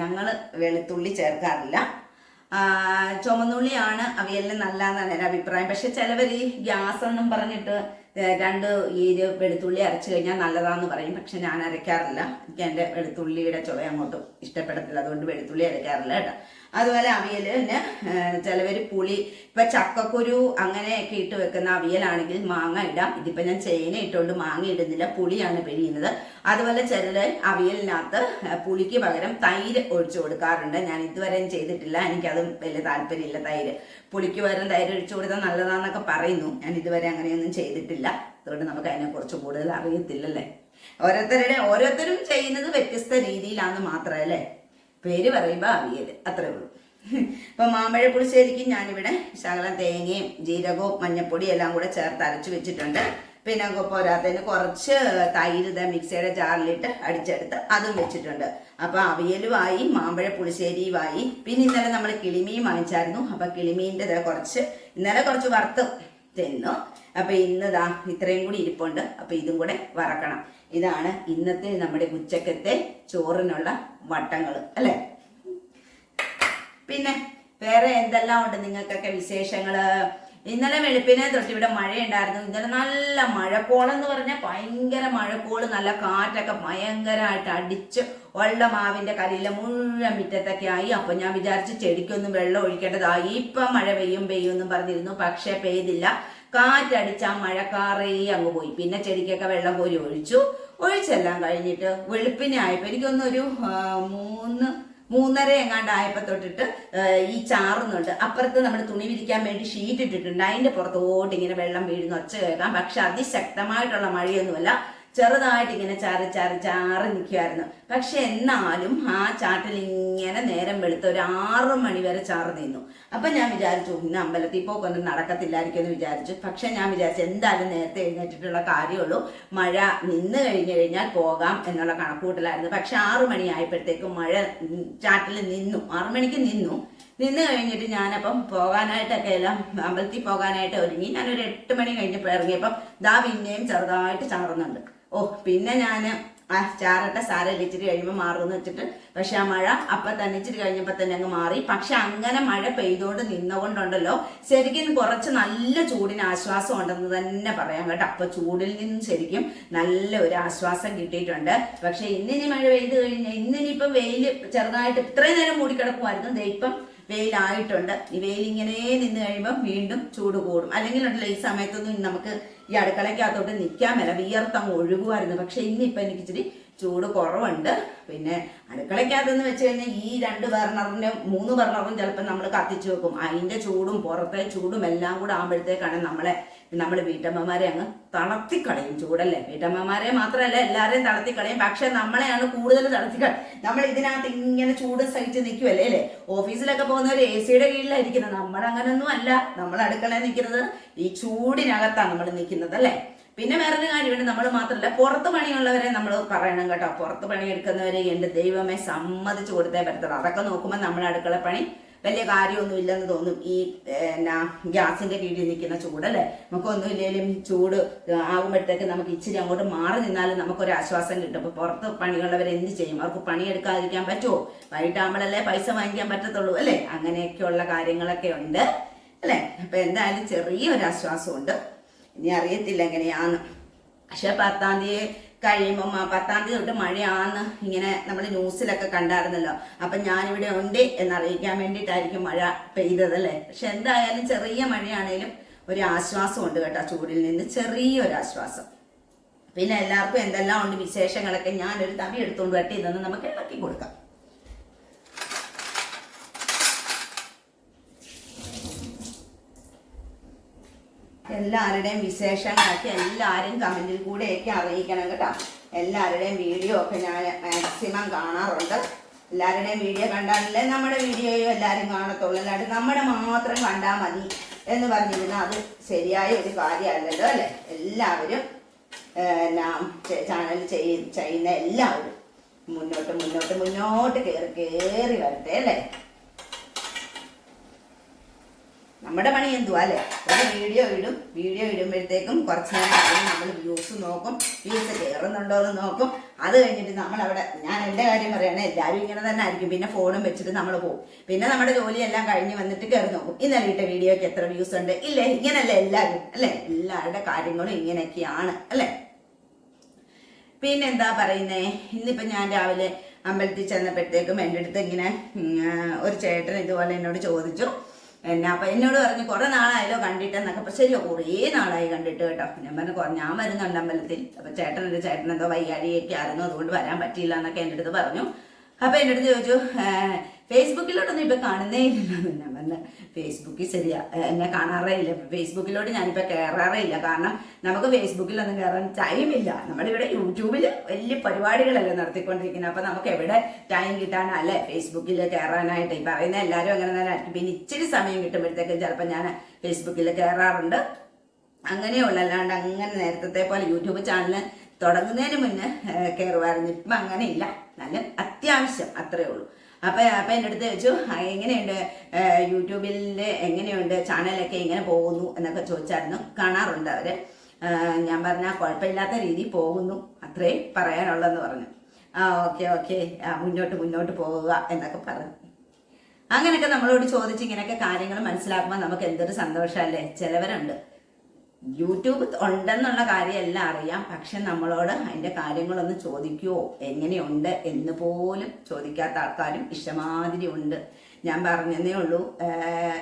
ഞങ്ങൾ വെളുത്തുള്ളി ചേർക്കാറില്ല. ചുമന്നുള്ളിയാണ് അവിയലിന് നല്ലതെന്നാണ് എന്റെ അഭിപ്രായം. പക്ഷെ ചിലവർ ഈ ഗ്യാസ് എന്നും പറഞ്ഞിട്ട് രണ്ട് ഈ വെളുത്തുള്ളി അരച്ചു കഴിഞ്ഞാൽ നല്ലതാന്ന് പറയും. പക്ഷെ ഞാൻ അരയ്ക്കാറില്ല. എനിക്ക് എന്റെ വെളുത്തുള്ളിയുടെ ചുവ അങ്ങോട്ടും ഇഷ്ടപ്പെടത്തില്ല. അതുകൊണ്ട് വെളുത്തുള്ളി അരയ്ക്കാറില്ല കേട്ടോ. അതുപോലെ അവിയലിന് ചിലവർ പുളി ഇപ്പൊ ചക്കക്കുരു അങ്ങനെയൊക്കെ ഇട്ട് വെക്കുന്ന അവിയലാണെങ്കിൽ മാങ്ങ ഇടാം. ഇതിപ്പോ ഞാൻ ചേന ഇട്ടുകൊണ്ട് മാങ്ങ ഇടുന്നില്ല. പുളിയാണ് പിഴിയുന്നത്. അതുപോലെ ചിലര് അവിയലിനകത്ത് പുളിക്ക് പകരം തൈര് ഒഴിച്ചു കൊടുക്കാറുണ്ട്. ഞാൻ ഇതുവരെയും ചെയ്തിട്ടില്ല. എനിക്കതും വലിയ താല്പര്യമില്ല തൈര്. പുളിക്ക് പകരം തൈര് ഒഴിച്ചു കൊടുത്താൽ നല്ലതാന്നൊക്കെ പറയുന്നു. ഞാൻ ഇതുവരെ അങ്ങനെയൊന്നും ചെയ്തിട്ടില്ല. അതുകൊണ്ട് നമുക്ക് കുറച്ച് കൂടുതൽ അറിയത്തില്ലല്ലേ? ഓരോരുത്തരുടെ ഓരോരുത്തരും ചെയ്യുന്നത് വ്യത്യസ്ത രീതിയിലാണെന്ന് മാത്രമല്ലേ പേര് പറയുമ്പോൾ അവിയൽ അത്രേ ഉള്ളൂ. അപ്പൊ മാമ്പഴ പുളിശ്ശേരിക്ക് ഞാനിവിടെ ശകലം തേങ്ങയും ജീരകവും മഞ്ഞപ്പൊടിയും എല്ലാം കൂടെ ചേർത്ത് അരച്ചു വെച്ചിട്ടുണ്ട്. പിന്നെ പോരാത്തതിന് കുറച്ച് തൈര് മിക്സിയുടെ ജാറിലിട്ട് അടിച്ചെടുത്ത് അതും വെച്ചിട്ടുണ്ട്. അപ്പൊ അവിയലുമായി മാമ്പഴ പുളിശ്ശേരിയുമായി. പിന്നെ ഇന്നലെ നമ്മൾ കിളിമീൻ വാങ്ങിച്ചായിരുന്നു. അപ്പൊ കിളിമീന്റെ കുറച്ച് ഇന്നലെ കുറച്ച് വറുത്ത് തിന്നു. അപ്പൊ ഇന്ന് ദാ ഇത്രയും കൂടി ഇരിപ്പുണ്ട്. അപ്പൊ ഇതും കൂടെ വറക്കണം. ഇതാണ് ഇന്നത്തെ നമ്മുടെ ഉച്ചക്കത്തെ ചോറിനുള്ള വട്ടങ്ങൾ അല്ലേ? പിന്നെ വേറെ എന്തെല്ലാം ഉണ്ട് നിങ്ങൾക്കൊക്കെ വിശേഷങ്ങൾ? ഇന്നലെ വെളുപ്പിനെ തൊട്ട് ഇവിടെ മഴയുണ്ടായിരുന്നു. ഇന്നലെ നല്ല മഴക്കോളം എന്ന് പറഞ്ഞാൽ ഭയങ്കര മഴക്കോൾ നല്ല കാറ്റൊക്കെ ഭയങ്കരമായിട്ട് അടിച്ച് ഉള്ള മാവിന്റെ കലയിലെ മുഴുവൻ മുറ്റത്തൊക്കെ ആയി. അപ്പൊ ഞാൻ വിചാരിച്ചു ചെടിക്കൊന്നും വെള്ളം ഒഴിക്കേണ്ടതായി ഇപ്പൊ മഴ പെയ്യും പെയ്യും എന്നും പറഞ്ഞിരുന്നു. പക്ഷെ പെയ്തില്ല. കാറ്റടിച്ച ആ മഴക്കാറേ അങ്ങ് പോയി. പിന്നെ ചെടിക്കൊക്കെ വെള്ളം കോരി ഒഴിച്ചു. ഒഴിച്ചെല്ലാം കഴിഞ്ഞിട്ട് വെളുപ്പിനെ ആയപ്പോ എനിക്കൊന്നൊരു മൂന്ന് മൂന്നര എങ്ങാണ്ട് ആയപ്പോൾ തൊട്ടിട്ട് ഈ ചാറുന്നുണ്ട്. അപ്പുറത്ത് നമ്മൾ തുണി വിരിക്കാൻ വേണ്ടി ഷീറ്റ് ഇട്ടിട്ടുണ്ട്. അതിന്റെ പുറത്തോട്ട് ഇങ്ങനെ വെള്ളം വീഴുന്ന. ഒച്ച കേൾക്കാം. പക്ഷെ അതിശക്തമായിട്ടുള്ള മഴയൊന്നുമല്ല. ചെറുതായിട്ട് ഇങ്ങനെ ചാറി ചാറി ചാറി നിൽക്കുമായിരുന്നു പക്ഷെ എന്നാലും ആ ചാട്ടിൽ ഇങ്ങനെ നേരം വെളുത്ത് ഒരു ആറു മണി വരെ ചാറ് നിന്നു. അപ്പം ഞാൻ വിചാരിച്ചു ഇന്ന് അമ്പലത്തിൽ പോക്കൊന്നും നടക്കത്തില്ലായിരിക്കും എന്ന് വിചാരിച്ചു. പക്ഷെ ഞാൻ വിചാരിച്ചു എന്തായാലും നേരത്തെ എഴുന്നേറ്റിട്ടുള്ള കാര്യമുള്ളൂ. മഴ നിന്ന് കഴിഞ്ഞു കഴിഞ്ഞാൽ പോകാം എന്നുള്ള കണക്കൂട്ടലായിരുന്നു പക്ഷെ ആറു മണി ആയപ്പോഴത്തേക്കും മഴ ചാട്ടിൽ നിന്നു. ആറു മണിക്ക് നിന്നു. നിന്ന് കഴിഞ്ഞിട്ട് ഞാനപ്പം പോകാനായിട്ടൊക്കെ എല്ലാം അമ്പലത്തിൽ പോകാനായിട്ട് ഒരുങ്ങി. ഞാനൊരു എട്ട് മണി കഴിഞ്ഞപ്പോൾ ഇറങ്ങിയപ്പം ദാ പിന്നെയും ചെറുതായിട്ട് ചാറുന്നുണ്ട്. ഓ പിന്നെ ഞാൻ ആ ചാറട്ട സാര ഇച്ചിരി കഴിയുമ്പോൾ മാറുമെന്ന് വെച്ചിട്ട്. പക്ഷെ ആ മഴ അപ്പം തന്നെ ഇച്ചിരി കഴിഞ്ഞപ്പോൾ തന്നെ അങ്ങ് മാറി. പക്ഷെ അങ്ങനെ മഴ പെയ്തുകൊണ്ട് നിന്നുകൊണ്ടുണ്ടല്ലോ. ശരിക്കും കുറച്ച് നല്ല ചൂടിന് ആശ്വാസം ഉണ്ടെന്ന് തന്നെ പറയാം കേട്ടോ. അപ്പൊ ചൂടിൽ നിന്ന് ശരിക്കും നല്ല ഒരു ആശ്വാസം കിട്ടിയിട്ടുണ്ട്. പക്ഷെ ഇന്നിനി മഴ പെയ്ത് കഴിഞ്ഞാൽ ഇന്നിനിപ്പം വെയിൽ ചെറുതായിട്ട് ഇത്രയും നേരം മൂടിക്കിടക്കുമായിരുന്നു ഇപ്പം വെയിലായിട്ടുണ്ട്. ഈ വെയിലിങ്ങനെ നിന്ന് കഴിയുമ്പോൾ വീണ്ടും ചൂട് കൂടും. അല്ലെങ്കിൽ ഉണ്ടല്ലോ ഈ സമയത്തൊന്നും നമുക്ക് ഈ അടുക്കളയ്ക്കകത്തോട്ട് നിൽക്കാൻ മേല. വിയർത്തങ്ങ് ഒഴുകുമായിരുന്നു പക്ഷെ ഇന്നിപ്പം എനിക്ക് ഇച്ചിരി ചൂട് കുറവുണ്ട്. പിന്നെ അടുക്കളയ്ക്കകത്തെന്ന് വെച്ച് കഴിഞ്ഞാൽ ഈ രണ്ട് ബർണറിന് മൂന്ന് ബർണറും ചിലപ്പോൾ നമ്മൾ കത്തിച്ചു വെക്കും. അതിന്റെ ചൂടും പുറത്തെ ചൂടും എല്ലാം കൂടെ ആകുമ്പോഴത്തേക്കാണ് നമ്മളെ നമ്മൾ വീട്ടമ്മമാരെ അങ്ങ് തളർത്തിക്കളയും ചൂടല്ലേ? വീട്ടമ്മമാരെ മാത്രമല്ല എല്ലാവരെയും തളർത്തിക്കളയും. പക്ഷെ നമ്മളെയാണ് കൂടുതൽ തളർത്തിക്കള നമ്മൾ ഇതിനകത്ത് ഇങ്ങനെ ചൂട് സഹിച്ച് നിൽക്കുമല്ലേ അല്ലേ? ഓഫീസിലൊക്കെ പോകുന്നവർ എ സിയുടെ കീഴിലായിരിക്കുന്നത്. നമ്മൾ അങ്ങനെയൊന്നും അല്ല. നമ്മൾ അടുക്കളയിൽ നിൽക്കുന്നത് ഈ ചൂടിനകത്താണ് നമ്മൾ നിൽക്കുന്നത് അല്ലേ? പിന്നെ വേറൊരു കാര്യമുണ്ട്. നമ്മൾ മാത്രമല്ല പുറത്ത് പണിയുള്ളവരെ നമ്മൾ പറയണം കേട്ടോ. പുറത്ത് പണിയെടുക്കുന്നവരെ എന്റെ ദൈവമേ സമ്മതിച്ചു കൊടുത്തേ പറ്റത്തുള്ളൂ. അതൊക്കെ നോക്കുമ്പോൾ നമ്മുടെ അടുക്കള പണി വലിയ കാര്യമൊന്നും ഇല്ലെന്ന് തോന്നും. ഈ എന്നാ ഗ്യാസിന്റെ കീഴിൽ നിൽക്കുന്ന ചൂടല്ലേ നമുക്കൊന്നും ഇല്ലെങ്കിലും ചൂട് ആകുമ്പോഴത്തേക്ക് നമുക്ക് ഇച്ചിരി അങ്ങോട്ട് മാറി നിന്നാലും നമുക്കൊരു ആശ്വാസം കിട്ടും. അപ്പൊ പുറത്ത് പണിയുള്ളവർ എന്ത് ചെയ്യും? അവർക്ക് പണിയെടുക്കാതിരിക്കാൻ പറ്റുമോ? വൈകിട്ടാകുമ്പോഴല്ലേ പൈസ വാങ്ങിക്കാൻ പറ്റത്തുള്ളൂ അല്ലേ? അങ്ങനെയൊക്കെയുള്ള കാര്യങ്ങളൊക്കെ ഉണ്ട് അല്ലേ? അപ്പൊ എന്തായാലും ചെറിയൊരു ആശ്വാസമുണ്ട്. ഇനി അറിയത്തില്ല എങ്ങനെയാന്ന്. പക്ഷെ പത്താം തീയതി കഴിയുമ്പം പത്താം തീയതി തൊട്ട് മഴയാന്ന് ഇങ്ങനെ നമ്മൾ ന്യൂസിലൊക്കെ കണ്ടായിരുന്നല്ലോ. അപ്പൊ ഞാനിവിടെ ഉണ്ട് എന്നറിയിക്കാൻ വേണ്ടിയിട്ടായിരിക്കും മഴ പെയ്തതല്ലേ. പക്ഷെ എന്തായാലും ചെറിയ മഴയാണേലും ഒരു ആശ്വാസം ഉണ്ട് കേട്ടോ ചൂടിൽ നിന്ന്. ചെറിയൊരു ആശ്വാസം. പിന്നെ എല്ലാവർക്കും എന്തെല്ലാം ഉണ്ട് വിശേഷങ്ങളൊക്കെ? ഞാനൊരു തവി എടുത്തുകൊണ്ട് വട്ടി ഇതൊന്ന് നമുക്ക് ഇളക്കി കൊടുക്കാം. എല്ലാവരുടെയും വിശേഷങ്ങളൊക്കെ എല്ലാവരും കമന്റിൽ കൂടെയൊക്കെ അറിയിക്കണം കേട്ടോ. എല്ലാവരുടെയും വീഡിയോ ഒക്കെ ഞാൻ മാക്സിമം കാണാറുണ്ട്. എല്ലാവരുടെയും വീഡിയോ കണ്ടാലല്ലേ നമ്മുടെ വീഡിയോയും എല്ലാവരും കാണത്തുള്ളൂ. അല്ലാണ്ട് നമ്മുടെ മാത്രം കണ്ടാൽ മതി എന്ന് പറഞ്ഞിരുന്നാൽ അത് ശരിയായ ഒരു കാര്യമല്ലല്ലോ അല്ലേ? എല്ലാവരും ചാനൽ ചെയ്യുന്ന എല്ലാവരും മുന്നോട്ട് മുന്നോട്ട് മുന്നോട്ട് കയറി കയറി വരട്ടെ അല്ലേ? നമ്മുടെ പണി എന്തുവാ അല്ലേ? ഒരു വീഡിയോ ഇടും. വീഡിയോ ഇടുമ്പോഴത്തേക്കും കുറച്ച് നേരം നമ്മൾ വ്യൂസ് നോക്കും. വ്യൂസ് കയറുന്നുണ്ടോ എന്ന് നോക്കും. അത് കഴിഞ്ഞിട്ട് നമ്മൾ അവിടെ ഞാൻ എന്റെ കാര്യം പറയണേ എല്ലാവരും ഇങ്ങനെ തന്നെ ആയിരിക്കും. പിന്നെ ഫോണും വെച്ചിട്ട് നമ്മൾ പോകും പിന്നെ നമ്മുടെ ജോലിയെല്ലാം കഴിഞ്ഞ് വന്നിട്ട് കയറി നോക്കും. ഇന്നലെ ഇട്ട വീഡിയോയ്ക്ക് എത്ര വ്യൂസ് ഉണ്ട്? ഇല്ലേ ഇങ്ങനല്ലേ എല്ലാവരും. അല്ലേ? എല്ലാവരുടെ കാര്യങ്ങളും ഇങ്ങനെയൊക്കെയാണ്. അല്ലേ? പിന്നെന്താ പറയുന്നേ? ഇന്നിപ്പം ഞാൻ രാവിലെ അമ്പലത്തിൽ ചെന്നപ്പോഴത്തേക്കും എന്റെ അടുത്ത് ഇങ്ങനെ ഒരു ചേട്ടൻ ഇതുപോലെ എന്നോട് ചോദിച്ചു. എന്നാ അപ്പം എന്നോട് പറഞ്ഞു കുറേ നാളായല്ലോ കണ്ടിട്ടെന്നൊക്കെ. അപ്പം ശരിയോ കുറേ നാളായി കണ്ടിട്ട് കേട്ടോ. ഞാൻ പറഞ്ഞു "കൊ- ഞാൻ വരുന്നുണ്ട് അമ്പലത്തിൽ. അപ്പം എന്റെ ചേട്ടൻ എന്തോ വയ്യാഴിയൊക്കെ ആയിരുന്നു അതുകൊണ്ട് വരാൻ പറ്റിയില്ല എന്നൊക്കെ എന്റെ അടുത്ത് പറഞ്ഞു. അപ്പം എന്റെ അടുത്ത് ചോദിച്ചു "ഏ, ഫേസ്ബുക്കിലോട്ടൊന്നും ഇപ്പൊ കാണുന്നേ ഇല്ലെന്ന് ഞാൻ പറഞ്ഞ ഫേസ്ബുക്കിൽ ശരിയാ എന്നെ കാണാറേ ഇല്ല. ഫേസ്ബുക്കിലോട്ട് ഞാനിപ്പോ കയറാറേ ഇല്ല. കാരണം നമുക്ക് ഫേസ്ബുക്കിലൊന്നും കയറാൻ ടൈമില്ല നമ്മളിവിടെ യൂട്യൂബിൽ വലിയ പരിപാടികളല്ലേ നടത്തിക്കൊണ്ടിരിക്കുന്നത്. അപ്പൊ നമുക്ക് എവിടെ ടൈം കിട്ടാനല്ലേ ഫേസ്ബുക്കിൽ കയറാനായിട്ട് ഈ പറയുന്ന എല്ലാവരും അങ്ങനെ തന്നെ പിന്നെ ഇച്ചിരി സമയം കിട്ടുമ്പോഴത്തേക്കും ചിലപ്പോൾ ഞാൻ ഫേസ്ബുക്കിൽ കയറാറുണ്ട് അങ്ങനെയുള്ള അല്ലാണ്ട് അങ്ങനെ നേരത്തെ പോലെ യൂട്യൂബ് ചാനൽ തുടങ്ങുന്നതിന് മുന്നേ കയറുമായിരുന്നു ഇപ്പം അങ്ങനെയില്ല. നല്ല അത്യാവശ്യം. അത്രേ ഉള്ളൂ. അപ്പം അപ്പം എന്റെ അടുത്ത് ചോദിച്ചു "ആ, എങ്ങനെയുണ്ട്? യൂട്യൂബിൽ എങ്ങനെയുണ്ട്? ചാനലൊക്കെ എങ്ങനെ പോകുന്നു? എന്നൊക്കെ ചോദിച്ചായിരുന്നു. കാണാറുണ്ട് അവർ ഞാൻ പറഞ്ഞാൽ കുഴപ്പമില്ലാത്ത രീതിയിൽ പോകുന്നു. അത്രേ പറയാനുള്ളതെന്ന് പറഞ്ഞു. ആ ഓക്കെ ഓക്കെ. മുന്നോട്ട് മുന്നോട്ട് പോവുക എന്നൊക്കെ പറഞ്ഞു. അങ്ങനെയൊക്കെ നമ്മളോട് ചോദിച്ച് ഇങ്ങനെയൊക്കെ കാര്യങ്ങൾ മനസ്സിലാക്കുമ്പോൾ നമുക്ക് എന്തൊരു സന്തോഷമല്ലേ? ചിലവരുണ്ട്. യൂട്യൂബ് ഉണ്ടെന്നുള്ള കാര്യമെല്ലാം അറിയാം. പക്ഷെ നമ്മളോട് അതിന്റെ കാര്യങ്ങളൊന്ന് ചോദിക്കുവോ എങ്ങനെയുണ്ട് എന്ന് പോലും ചോദിക്കാത്ത ആൾക്കാരും ഇഷ്ടമാതിരി ഉണ്ട്. ഞാൻ പറഞ്ഞതേ ഉള്ളൂ.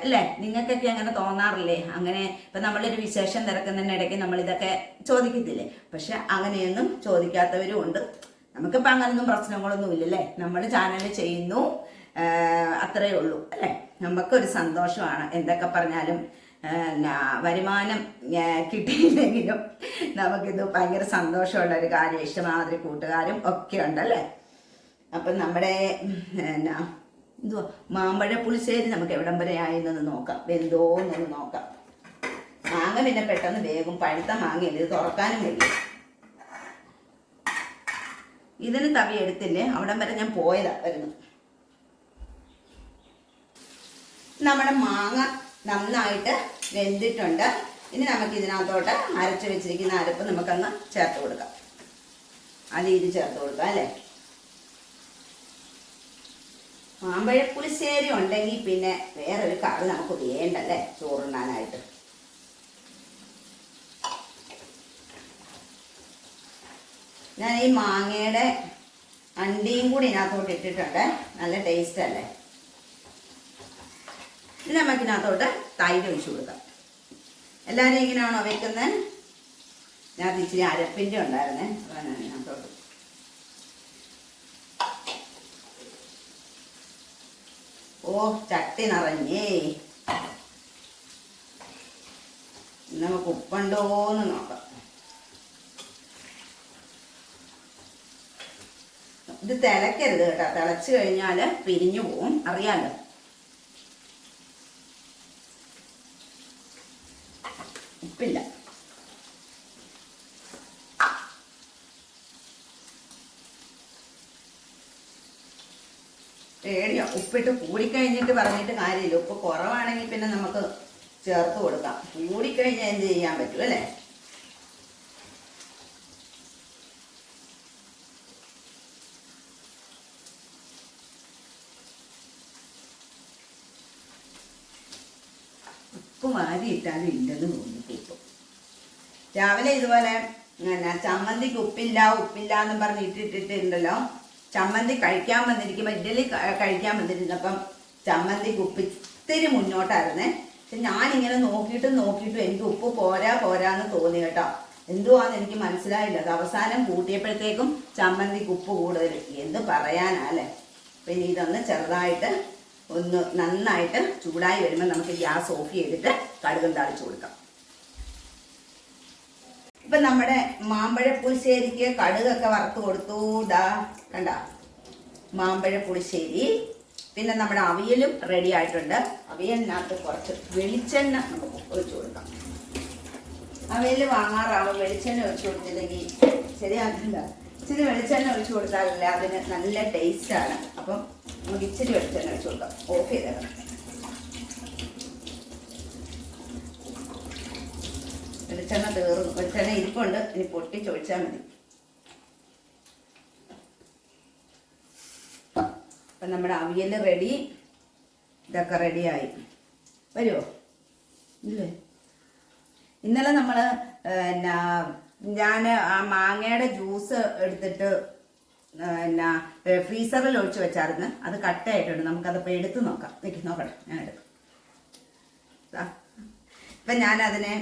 അല്ലേ? നിങ്ങൾക്കൊക്കെ അങ്ങനെ തോന്നാറില്ലേ? അങ്ങനെ ഇപ്പം നമ്മളൊരു വിശേഷം തിരക്കുന്നതിനിടയ്ക്ക് നമ്മളിതൊക്കെ ചോദിക്കത്തില്ലേ? പക്ഷെ അങ്ങനെയൊന്നും ചോദിക്കാത്തവരും ഉണ്ട്. നമുക്കിപ്പോൾ അങ്ങനൊന്നും പ്രശ്നങ്ങളൊന്നും ഇല്ലല്ലേ? നമ്മൾ ചാനൽ ചെയ്യുന്നു. അത്രയേ ഉള്ളൂ. അല്ലേ? നമുക്കൊരു സന്തോഷമാണ്. എന്തൊക്കെ പറഞ്ഞാലും വരുമാനം കിട്ടിയില്ലെങ്കിലും നമുക്കിത് ഭയങ്കര സന്തോഷമുള്ള ഒരു കാര്യം ഇഷ്ടമാതിരി കൂട്ടുകാരും ഒക്കെ ഉണ്ടല്ലേ? അപ്പം നമ്മുടെ എന്നാ എന്തുവാ മാമ്പഴ പുളിശ്ശേരി നമുക്ക് എവിടം വരെ ആയെന്നൊന്ന് നോക്കാം. വെന്തോന്നൊന്ന് നോക്കാം. മാങ്ങ പിന്നെ പെട്ടെന്ന് വേഗം പഴുത്ത മാങ്ങയില്ല ഇത് തുറക്കാനും കഴിയും ഇതിന് തവി എടുത്തില്ലേ അവിടം വരെ ഞാൻ പോയതാ വരുന്നു നമ്മുടെ മാങ്ങ നന്നായിട്ട് വെന്തിട്ടുണ്ട്. ഇനി നമുക്ക് ഇതിനകത്തോട്ട് അരച്ച് വെച്ചിരിക്കുന്ന അരപ്പ് നമുക്കങ്ങ് ചേർത്ത് കൊടുക്കാം. അത് ഇത് ചേർത്ത് കൊടുക്കാം അല്ലേ? മാമ്പഴപ്പുളിശ്ശേരി ഉണ്ടെങ്കിൽ പിന്നെ വേറൊരു കറി നമുക്ക് വേണ്ടല്ലേ ചോറുണ്ണാനായിട്ട്. ഞാൻ ഈ മാങ്ങയുടെ അണ്ടിയും കൂടി ഇതിനകത്തോട്ട് ഇട്ടിട്ടുണ്ട്. നല്ല ടേസ്റ്റ് അല്ലേ? ഇനി നമുക്കിനകത്തോട്ട് തൈര് ഒഴിച്ചു കൊടുക്കാം. എല്ലാവരും ഇങ്ങനെയാണോ വെക്കുന്നത് ഞാൻ ഇച്ചിരി അരപ്പിന്റെ ഉണ്ടായിരുന്നേ. അതാണ് അതിനകത്തോട്ട് ഓ ചട്ടി നിറഞ്ഞേ. നമുക്ക് ഉപ്പുണ്ടോന്ന് നോക്കാം. ഇത് തിളക്കരുത് കേട്ടോ. തിളച്ച് കഴിഞ്ഞാൽ പിരിഞ്ഞു പോവും. അറിയാലോ? ഉപ്പില്ല പേടിയോ. ഉപ്പിട്ട് കൂടിക്കഴിഞ്ഞിട്ട് പറഞ്ഞിട്ട് കാര്യമില്ല. ഉപ്പ് കുറവാണെങ്കിൽ പിന്നെ നമുക്ക് ചേർത്ത് കൊടുക്കാം. കൂടിക്കഴിഞ്ഞാൽ എന്ത് ചെയ്യാൻ പറ്റും അല്ലേ? ഉപ്പ് മാറിയിട്ടാലും ഇല്ലെന്ന് ഇപ്പം രാവിലെ ഇതുപോലെ പിന്നെ ചമ്മന്തിക്ക് ഉപ്പില്ല ഉപ്പില്ല എന്ന് പറഞ്ഞ് ഇട്ടിട്ടിട്ടുണ്ടല്ലോ. ചമ്മന്തി കഴിക്കാൻ വന്നിരിക്കുമ്പോൾ ഇഡ്ഡലി കഴിക്കാൻ വന്നിരുന്നപ്പം ചമ്മന്തിക്ക് ഉപ്പ് ഇത്തിരി മുന്നോട്ടായിരുന്നേ. പക്ഷെ ഞാനിങ്ങനെ നോക്കിയിട്ടും നോക്കിയിട്ടും എനിക്ക് ഉപ്പ് പോരാ പോരാന്ന് തോന്നി കേട്ടോ. എന്തുവാന്ന് എനിക്ക് മനസ്സിലായില്ല. അത് അവസാനം കൂട്ടിയപ്പോഴത്തേക്കും ചമ്മന്തിക്ക് ഉപ്പ് കൂടുതൽ. എന്ത് പറയാനാ പിന്നെ ഇതൊന്ന് ചെറുതായിട്ട് ഒന്ന് നന്നായിട്ട് ചൂടായി വരുമ്പോൾ നമുക്ക് ഗ്യാസ് ഓഫ് ചെയ്തിട്ട് കടുകും തളിച്ചു കൊടുക്കാം. ഇപ്പൊ നമ്മുടെ മാമ്പഴ പുളിശ്ശേരിക്ക് കടുകൊക്കെ വറുത്ത് കൊടുത്തു. ദാ കണ്ട. മാമ്പഴ പുളിശ്ശേരി പിന്നെ നമ്മുടെ അവിയലും റെഡി ആയിട്ടുണ്ട്. അവിയലിനകത്ത് കുറച്ച് വെളിച്ചെണ്ണ നമുക്ക് ഒഴിച്ചു കൊടുക്കാം. അവിയൽ വാങ്ങാറാവും വെളിച്ചെണ്ണ ഒഴിച്ചു കൊടുത്തില്ലെങ്കിൽ ശരിയാകില്ല ഇച്ചിരി വെളിച്ചെണ്ണ ഒഴിച്ചു കൊടുത്താലല്ലേ അതിന് നല്ല ടേസ്റ്റാണ് അപ്പം നമുക്ക് ഇച്ചിരി വെളിച്ചെണ്ണ ഒഴിച്ചു കൊടുക്കാം. ഓഫ് ചെയ്തേക്കണം. വെളിച്ചെണ്ണ തീർന്നു. വെളിച്ചെണ്ണ ഇരിപ്പുണ്ട്. ഇനി പൊട്ടി ചോദിച്ചാൽ മതി. അപ്പം നമ്മുടെ അവിയൽ റെഡി. ഇതൊക്കെ റെഡിയായി. വരുമോ ഇല്ലേ? ഇന്നലെ നമ്മൾ എന്നാ ഞാൻ ആ മാങ്ങയുടെ ജ്യൂസ് എടുത്തിട്ട് എന്നാ ഫ്രീസറിൽ ഒഴിച്ച് വെച്ചായിരുന്നു. അത് കട്ടായിട്ടുണ്ട്. നമുക്കതിപ്പോൾ എടുത്ത് നോക്കാം. നോക്കട്ടെ. ഞാൻ എടുക്കാം. ഇപ്പം ഞാനതിനെ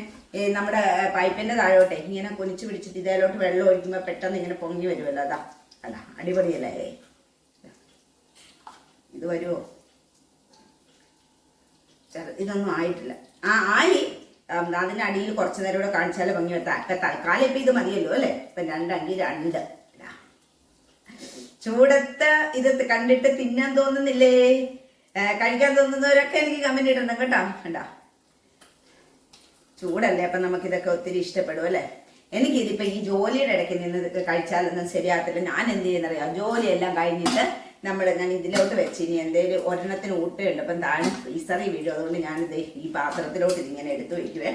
നമ്മുടെ പൈപ്പിന്റെ താഴോട്ടെ ഇങ്ങനെ കൊനിച്ചു പിടിച്ചിട്ട് ഇതേലോട്ട് വെള്ളം ഒഴിക്കുമ്പോൾ പെട്ടെന്ന് ഇങ്ങനെ പൊങ്ങി വരുമല്ലോ. അതാ അല്ല അടിപൊളിയല്ലേ? ഇത് വരുമോ ഇതൊന്നും ആയിട്ടില്ല. ആ ആയി. അതിന്റെ അടിയിൽ കുറച്ചു നേരം കൂടെ കാണിച്ചാലേ ഭംഗി വെത്താം തൽക്കാലം ഇപ്പൊ ഇത് മതിയല്ലോ അല്ലേ? ഇപ്പൊ രണ്ടടി രണ്ട്. ചൂടത്ത് ഇത് കണ്ടിട്ട് തിന്നാൻ തോന്നുന്നില്ലേ? കഴിക്കാൻ തോന്നുന്നവരൊക്കെ എനിക്ക് കമന്റ് ഇടണം കേട്ടോ. കണ്ടോ? ചൂടല്ലേ? അപ്പൊ നമുക്ക് ഇതൊക്കെ ഒത്തിരി ഇഷ്ടപ്പെടും അല്ലേ? എനിക്കിതിപ്പോൾ ഈ ജോലിയുടെ ഇടയ്ക്ക് നിന്ന് കഴിച്ചാലൊന്നും ശരിയാകത്തില്ല. ഞാൻ എന്ത് ചെയ്യുന്നറിയാം? ജോലിയെല്ലാം കഴിഞ്ഞിട്ട് നമ്മൾ ഞാൻ ഇതിലോട്ട് വെച്ച് ഇനി എന്തേലും ഒരെണ്ണത്തിന് ഊട്ടുണ്ട് അപ്പം താഴെ ഫ്രീസറി വീഴും. അതുകൊണ്ട് ഞാനിത് ഈ പാത്രത്തിലോട്ട് ഇതിങ്ങനെ എടുത്തു വയ്ക്കുവേ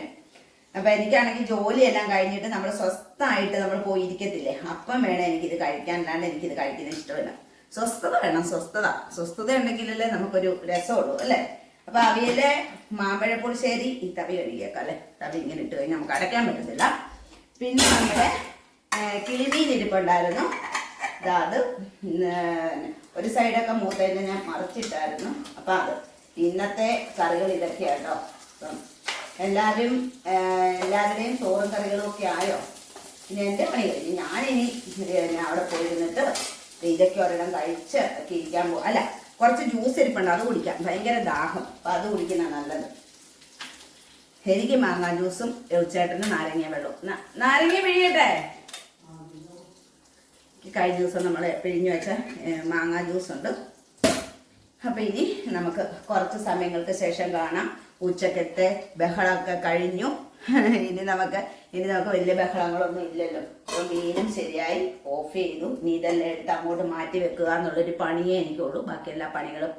അപ്പൊ എനിക്കാണെങ്കിൽ ജോലിയെല്ലാം കഴിഞ്ഞിട്ട് നമ്മൾ സ്വസ്ഥമായിട്ട് നമ്മൾ പോയിരിക്കത്തില്ലേ? അപ്പം വേണം എനിക്കിത് കഴിക്കാൻ. അല്ലാണ്ട് എനിക്കിത് കഴിക്കുന്നത് ഇഷ്ടമല്ല. സ്വസ്ഥത വേണം. സ്വസ്ഥത. സ്വസ്ഥത ഉണ്ടെങ്കിലല്ലേ നമുക്കൊരു രസമുള്ളൂ അല്ലേ? അപ്പൊ അവിയലെ മാമ്പഴ പുളിശ്ശേരി ഈ തവി കഴുകിയേക്കാം അല്ലെ? തവി ഇങ്ങനെ ഇട്ട് കഴിഞ്ഞാൽ നമുക്ക് അടയ്ക്കാൻ പറ്റത്തില്ല. പിന്നെ നമ്മുടെ കിളിമീൻ ഇരിപ്പുണ്ടായിരുന്നു അത് ഒരു സൈഡൊക്കെ മൂത്തതിന് ഞാൻ മറിച്ചിട്ടായിരുന്നു. അപ്പൊ അത് ഇന്നത്തെ കറികൾ ഇതൊക്കെയാട്ടോ അപ്പം എല്ലാവരും എല്ലാവരുടെയും തോറും കറികളൊക്കെ ആയോ? ഇനി എന്റെ പണി കഴിഞ്ഞു. ഞാനിനി അവിടെ പോയിരുന്നിട്ട് ഇതൊക്കെ ഒരെണ്ണം കഴിച്ച് ഒക്കെ ഇരിക്കാൻ പോകും അല്ല കുറച്ച് ജ്യൂസ് ഇരിപ്പുണ്ട് അത് കുടിക്കാം. ഭയങ്കര ദാഹം. അപ്പൊ അത് കുടിക്കുന്ന നല്ലത്. എനിക്ക് മാങ്ങാ ജ്യൂസും എഴുച്ചേട്ടന് നാരങ്ങ വെള്ളവും. നാരങ്ങ പിഴിയട്ടെ? കഴിഞ്ഞ ദിവസം നമ്മൾ പിഴിഞ്ഞു വെച്ച മാങ്ങാ ജ്യൂസ് ഉണ്ട്. അപ്പൊ ഇനി നമുക്ക് കുറച്ച് സമയങ്ങൾക്ക് ശേഷം കാണാം. ഉച്ചക്കത്തെ ബഹളമൊക്കെ കഴിഞ്ഞു. ഇനി നമുക്ക് ഇനി നമുക്ക് വലിയ ബഹളങ്ങളൊന്നും ഇല്ലല്ലോ. അപ്പൊ മീനും ശരിയായി ഓഫ് ചെയ്തു. നീ ഇതെല്ലാം എടുത്ത് അങ്ങോട്ട് മാറ്റി വെക്കുക എന്നുള്ളൊരു പണിയേ എനിക്കുള്ളൂ. ബാക്കി എല്ലാ പണികളും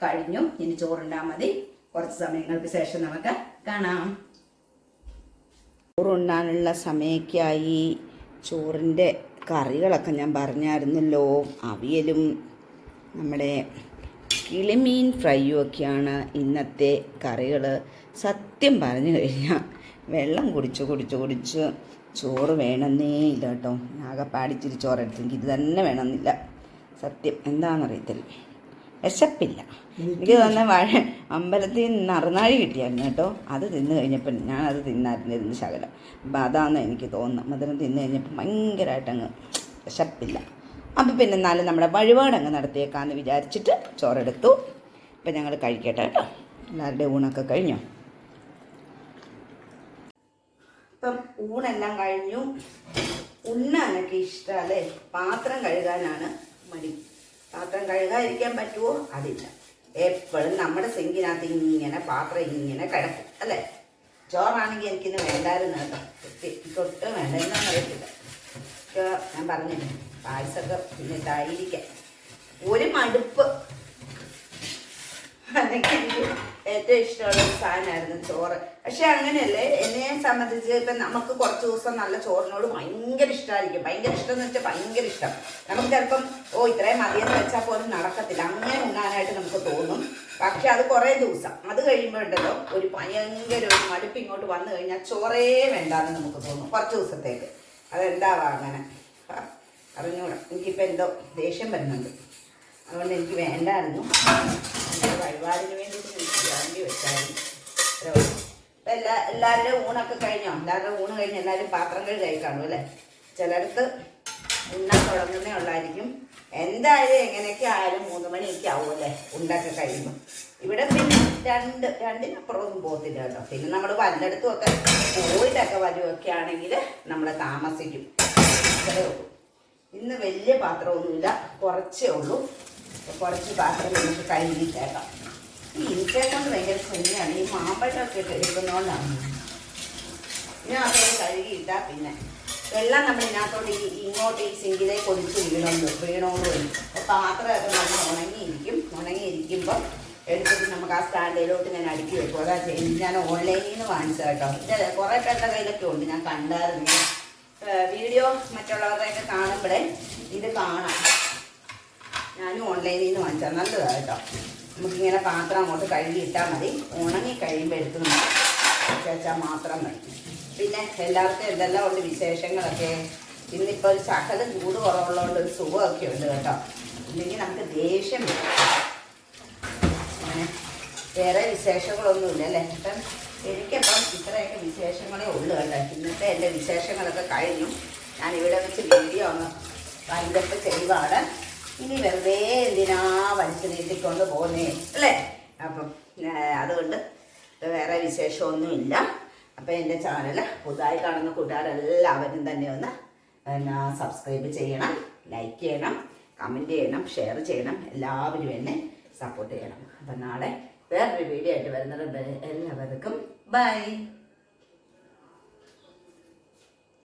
കഴിഞ്ഞു. ഇനി ചോറുണ്ടാൽ മതി. കുറച്ച് സമയങ്ങൾക്ക് ശേഷം നമുക്ക് കാണാം. ചോറുണ്ണാനുള്ള സമയക്കായി ചോറിന്റെ കറികളൊക്കെ ഞാൻ പറഞ്ഞായിരുന്നല്ലോ. അവിയലും നമ്മുടെ കിളിമീൻ ഫ്രൈയും ഒക്കെയാണ് ഇന്നത്തെ കറികൾ സത്യം പറഞ്ഞു കഴിഞ്ഞാൽ വെള്ളം കുടിച്ച് കുടിച്ച് കുടിച്ച് ചോറ് വേണമെന്നേ ഇല്ല കേട്ടോ. ആകെപ്പാടിച്ചിരി ചോറെടുത്തെങ്കിൽ ഇത് തന്നെ വേണമെന്നില്ല. സത്യം. എന്താണെന്നറിയത്തില്ല. വിശപ്പില്ല. എനിക്ക് തന്നെ വാഴ അമ്പലത്തിൽ നിന്ന് അറുനാഴി കിട്ടിയായിരുന്നു കേട്ടോ. അത് തിന്നു കഴിഞ്ഞപ്പോൾ ഞാനത് തിന്നായിരുന്നു ഇരുന്ന് ശകലം. അപ്പം അതാണെന്ന് എനിക്ക് തോന്നുന്നത് മധുരം തിന്നു കഴിഞ്ഞപ്പോൾ ഭയങ്കരമായിട്ട് അങ്ങ് വിശപ്പില്ല. അപ്പം പിന്നെ എന്നാലും നമ്മുടെ വഴിപാട് അങ്ങ് നടത്തിയേക്കാന്ന് വിചാരിച്ചിട്ട് ചോറെടുത്തു. ഇപ്പം ഞങ്ങൾ കഴിക്കട്ടെ കേട്ടോ. എല്ലാവരുടെ ഊണൊക്കെ കഴിഞ്ഞോ? ഇപ്പം ഊണെല്ലാം കഴിഞ്ഞു. ഉണ്ണാനൊക്കെ ഇഷ്ടമല്ലേ പാത്രം കഴുകാനാണ് മടി. പാത്രം കഴുകാതിരിക്കാൻ പറ്റുമോ അതില്ല. എപ്പോഴും നമ്മുടെ സിങ്കിനകത്ത് ഇങ്ങനെ പാത്രം ഇങ്ങനെ കിടക്കും അല്ലേ? ചോറാണെങ്കിൽ എനിക്കിന്ന് വേണ്ടായിരുന്നു കേട്ടോ. തൊട്ട് വേണ്ടെന്ന് അറിയത്തില്ല. ഞാൻ പറഞ്ഞു പായസമൊക്കെ പിന്നിട്ടായിരിക്കാം ഒരു മടുപ്പ്. എനിക്ക് ഏറ്റവും ഇഷ്ടമുള്ള ഒരു സാധനമായിരുന്നു ചോറ്. പക്ഷെ അങ്ങനെയല്ലേ എന്നെ സംബന്ധിച്ച് ഇപ്പൊ നമുക്ക് കുറച്ച് ദിവസം നല്ല ചോറിനോട് ഭയങ്കര ഇഷ്ടമായിരിക്കും ഭയങ്കര ഇഷ്ടം എന്ന് വെച്ചാൽ ഭയങ്കര ഇഷ്ടം. നമുക്ക് ചിലപ്പം ഓ ഇത്രയും മതിയെന്ന് വെച്ചാൽ പോലും നടക്കത്തില്ല. അങ്ങനെ ഉണ്ണാനായിട്ട് നമുക്ക് തോന്നും. പക്ഷെ അത് കുറേ ദിവസം. അത് കഴിയുമ്പോഴുണ്ടല്ലോ ഒരു ഭയങ്കര ഒരു മടുപ്പ് ഇങ്ങോട്ട് വന്നു കഴിഞ്ഞാൽ ചോറേ വേണ്ടാന്ന് നമുക്ക് തോന്നും. കുറച്ച് ദിവസത്തേക്ക്. അതെന്താവാ അങ്ങനെ? അറിഞ്ഞൂടാ. എനിക്കിപ്പോൾ എന്തോ ദേഷ്യം വരുന്നുണ്ട്. അതുകൊണ്ട് എനിക്ക് വേണ്ടായിരുന്നു. വഴിപാടിന് വേണ്ടിയിട്ട് എനിക്ക് വേണ്ടി വെച്ചായിരുന്നു. ഇപ്പം എല്ലാ എല്ലാവരുടെയും ഊണൊക്കെ കഴിഞ്ഞോ? എല്ലാവരുടെ ഊണ് കഴിഞ്ഞ് എല്ലാവരും പാത്രം കഴുകി കാണും അല്ലേ? ചിലടത്ത് ഉണ്ണാൻ തുടങ്ങുന്നേ ഉള്ളായിരിക്കും. എന്തായാലും എങ്ങനെയൊക്കെ ആയാലും മൂന്ന് മണിയൊക്കെ ആവും അല്ലേ? ഉണ്ടൊക്കെ കഴിയുമ്പോൾ ഇവിടെ പിന്നെ രണ്ട് രണ്ടിനപ്പുറമൊന്നും പോകത്തില്ല കേട്ടോ. പിന്നെ നമ്മൾ വല്ലയിടത്തും ഒക്കെ പോയിട്ടൊക്കെ വരുമൊക്കെ ആണെങ്കിൽ നമ്മൾ താമസിക്കും ഇന്ന് വലിയ പാത്രമൊന്നുമില്ല. കുറച്ചേ ഉള്ളൂ. കുറച്ച് പാത്രം നമുക്ക് കഴുകിയിട്ടേക്കാം ഈ ഇരിക്കേക്കൊണ്ട് കൊണ്ട് ഭയങ്കര ശരിയാണ് ഈ മാമ്പഴമൊക്കെ എടുക്കുന്നതുകൊണ്ടാണ് ഞാൻ അപ്പോൾ കഴുകിയിട്ടാൽ പിന്നെ. വെള്ളം നമ്മൾ ഇതിനകത്തോട്ട് ഈ ഇങ്ങോട്ട് ഈ സിങ്കിലേക്ക് ഒടിച്ച് വീണോണ്ട് വീണോണ്ട് വരും. അപ്പോൾ പാത്രമൊക്കെ നമ്മൾ ഉണങ്ങിയിരിക്കും. ഉണങ്ങിയിരിക്കുമ്പോൾ എടുത്തിട്ട് നമുക്ക് ആ സ്റ്റാൻഡിലോട്ട് ഞാൻ അടുക്കി വെക്കും. അതാ ചെയ്യുന്നത്. ഞാൻ ഓൺലൈനിൽ നിന്ന് വാങ്ങിച്ചത് കേട്ടോ. ഇത് കുറേ പേരുടെ കയ്യിലൊക്കെ ഉണ്ട്. ഞാൻ കണ്ടായിരുന്നു. വീഡിയോ മറ്റുള്ളവരുടെയൊക്കെ കാണുമ്പോഴേ ഇത് കാണാം. ഞാനും ഓൺലൈനിൽ നിന്ന് വാങ്ങിച്ചാൽ നല്ലതാണ് കേട്ടോ. നമുക്കിങ്ങനെ പാത്രം അങ്ങോട്ട് കഴുകി ഇട്ടാൽ മതി. ഉണങ്ങി കഴിയുമ്പോൾ എടുത്ത് വെച്ചാൽ മാത്രം മതി. പിന്നെ എല്ലാവർക്കും എന്തെല്ലാം ഉണ്ട് വിശേഷങ്ങളൊക്കെ? ഇന്നിപ്പോൾ ഒരു ശകലം ചൂട് കുറവുള്ളതുകൊണ്ട് ഒരു സുഖമൊക്കെ ഉണ്ട് കേട്ടോ. ഇല്ലെങ്കിൽ നമുക്ക് ദേഷ്യം വരും. വേറെ വിശേഷങ്ങളൊന്നുമില്ല അല്ലേ? അപ്പം എനിക്കപ്പം ഇത്രയൊക്കെ വിശേഷങ്ങളേ ഉള്ളൂ കേട്ടോ. ഇന്നത്തെ എന്റെ വിശേഷങ്ങളൊക്കെ കഴിഞ്ഞു. ഞാൻ ഇവിടെ വെച്ച് വീഡിയോ ഒന്ന് വൈകിട്ട് ചെയ്യുവാണ്. ഇനി വെറുതെ എന്തിനാ വലിച്ചു നീട്ടിക്കൊണ്ട് പോകുന്നേ അല്ലേ? അപ്പം അതുകൊണ്ട് വേറെ വിശേഷമൊന്നുമില്ല. അപ്പോൾ എന്റെ ചാനൽ പുതുതായി കാണുന്ന കൂട്ടുകാരെല്ലാവരും തന്നെ ഒന്ന് പിന്നെ സബ്സ്ക്രൈബ് ചെയ്യണം ലൈക്ക് ചെയ്യണം കമന്റ് ചെയ്യണം ഷെയർ ചെയ്യണം എല്ലാവരും എന്നെ സപ്പോർട്ട് ചെയ്യണം. അപ്പം നാളെ വേറൊരു വീഡിയോ ആയിട്ട് വരുന്നത് എല്ലാവർക്കും ബൈ.